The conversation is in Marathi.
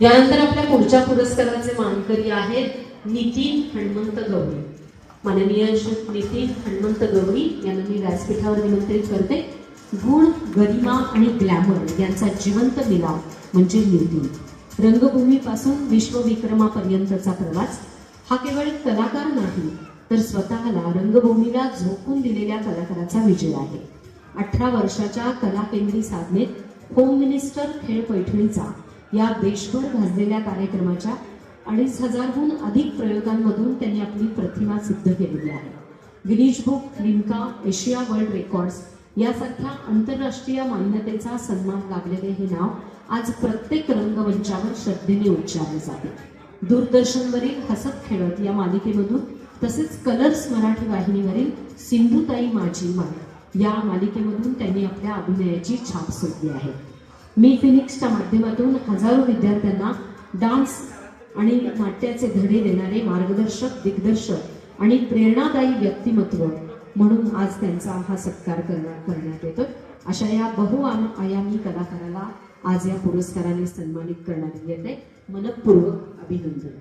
यानंतर आपल्या पुढच्या पुरस्काराचे मानकरी आहेत नितीन हनुमंत गवळी. माननीय नितीन हनुमंत गवळी यांना मी व्यासपीठावर निमंत्रित करते. गुण गरिमा आणि ग्लॅमर यांचा जिवंत मिलाव म्हणजे नितीन रंगभूमीपासून विश्वविक्रमापर्यंतचा प्रवास. हा केवळ कलाकार नाही तर स्वतःला रंगभूमीला झोकून दिलेल्या कलाकाराचा विजय आहे. अठरा वर्षाच्या कलाकेंद्री साधनेत होम मिनिस्टर खेळ पैठणीचा या देशभर गाजलेल्या कार्यक्रमाच्या अडीच हजारहून अधिक प्रयोगांमधून त्यांनी आपली प्रतिमा सिद्ध केलेली आहे. Guinness book Limca Asia world records यासारख्या आंतरराष्ट्रीय मान्यतेचा सन्मान लाभलेले हे नाव आज प्रत्येक रंगमंचावर श्रद्धेने उच्चारले जाते. दूरदर्शनवरील हसत खेळत या मालिकेमधून तसेच कलर्स मराठी वाहिनीवरील सिंधुताई माझी माय या मालिकेमधून त्यांनी आपल्या अभिनयाची छाप सोडली आहे. मी फिनिक्सच्या माध्यमातून हजारो विद्यार्थ्यांना डान्स आणि नाट्याचे धडे देणारे मार्गदर्शक दिग्दर्शक आणि प्रेरणादायी व्यक्तिमत्व म्हणून आज त्यांचा हा सत्कार करण्यात करण्यात येतो अशा या बहुआयामी आयामी कलाकाराला आज या पुरस्काराने सन्मानित करण्यात येते मनपूर्वक अभिनंदन.